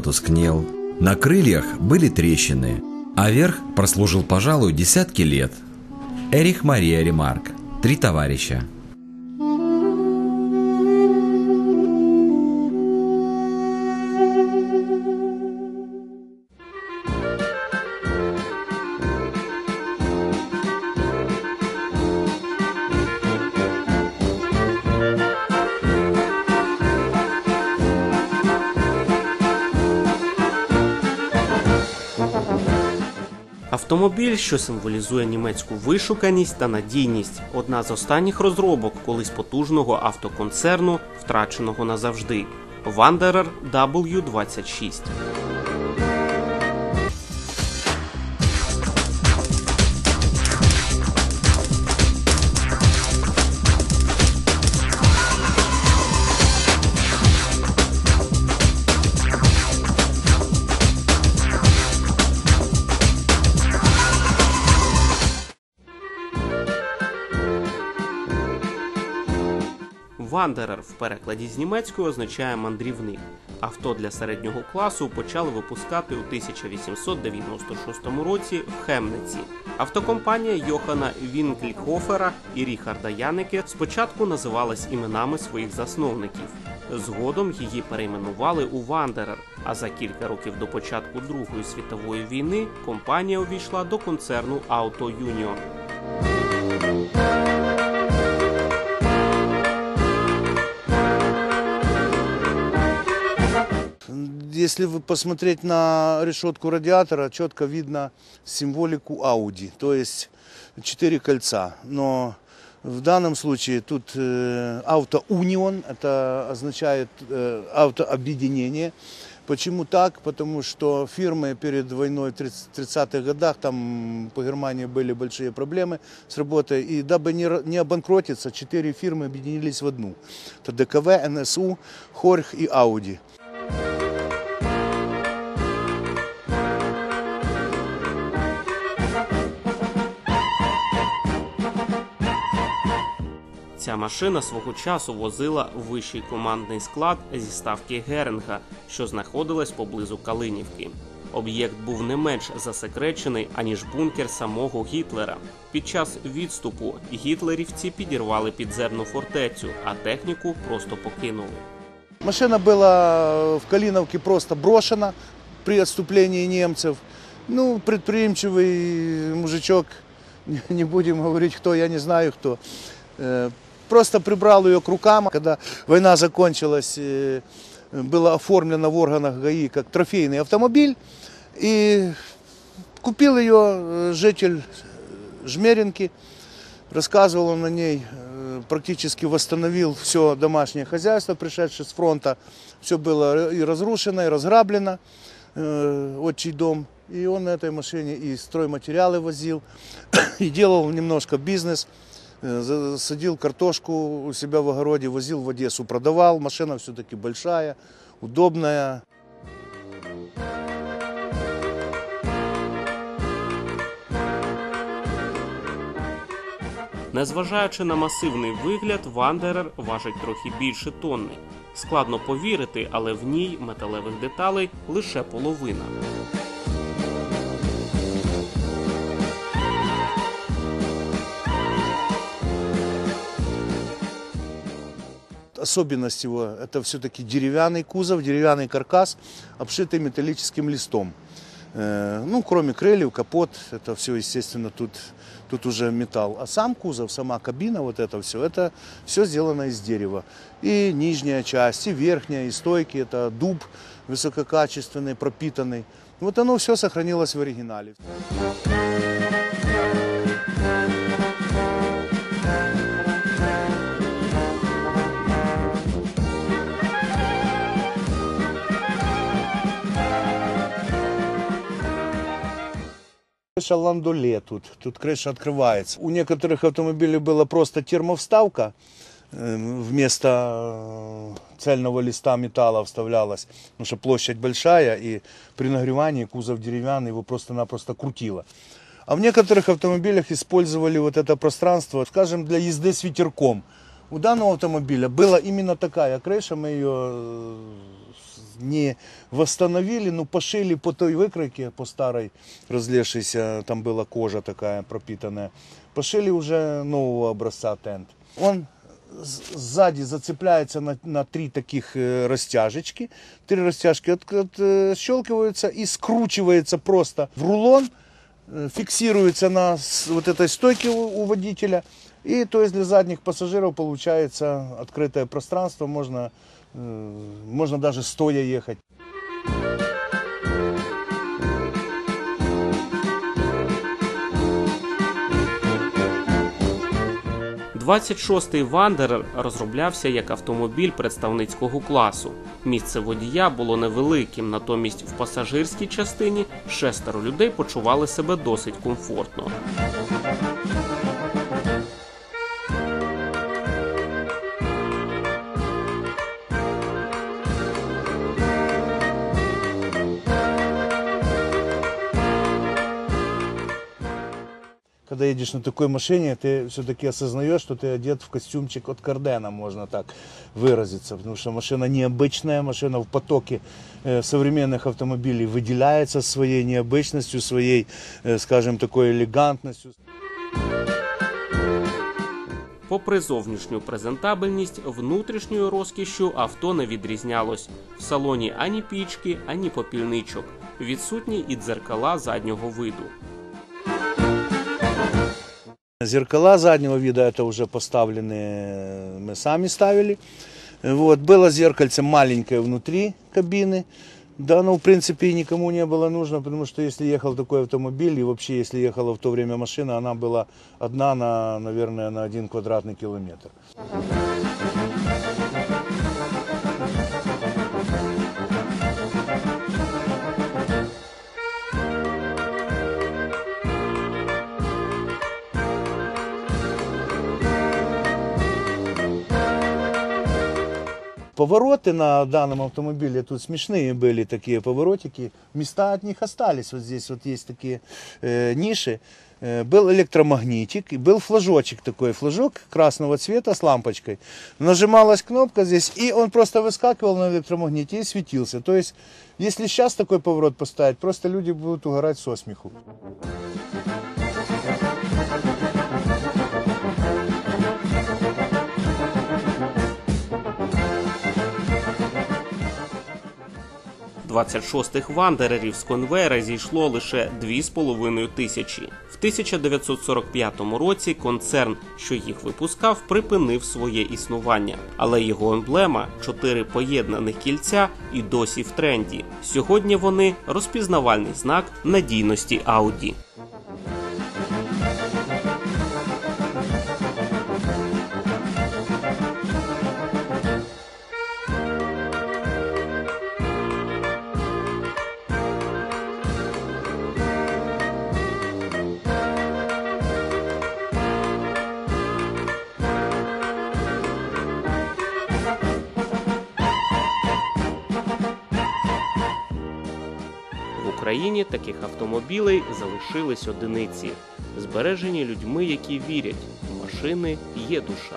потускнел, на крыльях были трещины, а верх прослужил, пожалуй, десятки лет. Эрих Мария Ремарк. Три товарища. Автомобіль, що символізує німецьку вишуканість та надійність, одна з останніх розробок колись потужного автоконцерну, втраченого назавжди. Wanderer W26. Вандерер в перекладі з німецької означає мандрівник. Авто для середнього класу почали випускати у 1896 році в Хемниці. Автокомпанія Йохана Вінкліхофера і Ріхарда Янеке спочатку називалась іменами своїх засновників. Згодом її перейменували у Вандерер. А за кілька років до початку Другої світової війни компанія увійшла до концерну Auto Union. Если вы посмотреть на решетку радиатора, четко видно символику Audi, то есть четыре кольца. Но в данном случае тут э, автоунион, это означает э, автообъединение. Почему так? Потому что фирмы перед войной в 30-х годах, там по Германии были большие проблемы с работой. И дабы не, ра- не обанкротиться, четыре фирмы объединились в одну. Это ДКВ, НСУ, Хорх и Ауди. Ця машина свого часу возила вищий командний склад зі ставки Геринга, що знаходилась поблизу Калинівки. Об'єкт був не менш засекречений, аніж бункер самого Гітлера. Під час відступу гітлерівці підірвали підземну фортецю, а техніку просто покинули. Машина была в Калиновке просто брошена при отступлении немцев. Ну, предприимчивый мужичок, не будем говорить кто, я не знаю кто, э, просто прибрал ее к рукам. Когда война закончилась, э, было оформлено в органах ГАИ как трофейный автомобиль. И купил ее э, житель Жмеринки. Рассказывал он на ней, э, практически восстановил все домашнее хозяйство, пришедшее с фронта. Все было и разрушено, и разграблено, э, отчий дом. И он на этой машине и стройматериалы возил, и делал немножко бизнес. Э, Садил картошку у себя в огороде, возил в Одессу, продавал. Машина все-таки большая, удобная. Незважаючи на масивний вигляд, Вандерер важить трохи більше тонни. Складно повірити, але в ній металевих деталей лише половина. Особенность его – это все-таки деревянный кузов, деревянный каркас, обшитый металлическим листом. Э, Ну, кроме крыльев, капот, это все, естественно, тут, тут уже металл. А сам кузов, сама кабина, вот это все, это все сделано из дерева. И нижняя часть, и верхняя, и стойки, это дуб высококачественный, пропитанный. Вот оно все сохранилось в оригинале. Крыша ландоле тут, тут крыша открывается. У некоторых автомобилей была просто термовставка, э, вместо э, цельного листа металла вставлялась, потому что площадь большая, и при нагревании кузов деревянный его просто-напросто крутило. А в некоторых автомобилях использовали вот это пространство, скажем, для езды с ветерком. У данного автомобиля была именно такая крыша, мы ее э, не восстановили, но пошили по той выкройке, по старой разлезшейся, там была кожа такая пропитанная, пошили уже нового образца тент. Он с- сзади зацепляется на, на три таких э, растяжечки. Три растяжки от, от, э, щелкиваются и скручивается просто в рулон, э, фиксируется на с- вот этой стойке у, у водителя. И то есть для задних пассажиров получается открытое пространство, можно, э, можно даже стоя ехать. 26-й Вандерер розроблявся як автомобіль представницького класу. Місце водія було невеликим, натомість в пасажирській частині шестеро людей почували себе досить комфортно. Когда едешь на такой машине, ты все-таки осознаешь, что ты одет в костюмчик от Кардена, можно так выразиться. Потому что машина необычная, машина в потоке э, современных автомобилей выделяется своей необычностью, своей, э, скажем, такой элегантностью. Попри зовнішню презентабельність, внутрішньою розкішшю авто не відрізнялось. В салоні ані пічки, ані попільничок. Відсутні і дзеркала заднього виду. Зеркала заднего вида это уже поставлены, мы сами ставили. Вот, было зеркальце маленькое внутри кабины. Да, ну, в принципе, и никому не было нужно, потому что если ехал такой автомобиль, и вообще, если ехала в то время машина, она была одна на, наверное, на один квадратный километр. Повороты на данном автомобиле тут смешные были такие поворотики. Места от них остались. Вот здесь вот есть такие э, ниши. Э, был электромагнитик и был флажочек такой, флажок красного цвета с лампочкой. Нажималась кнопка здесь, и он просто выскакивал на электромагните и светился. То есть, если сейчас такой поворот поставить, просто люди будут угорать со смеху. – 26-х вандерерів з конвейера зійшло лише 2,5 тисячі. В 1945 році концерн, що їх випускав, припинив своє існування, але його емблема чотири поєднаних кільця і досі в тренді. Сьогодні вони розпізнавальний знак надійності Audi. Україні таких автомобілей залишились одиниці, збережені людьми, які вірять, машини є душа.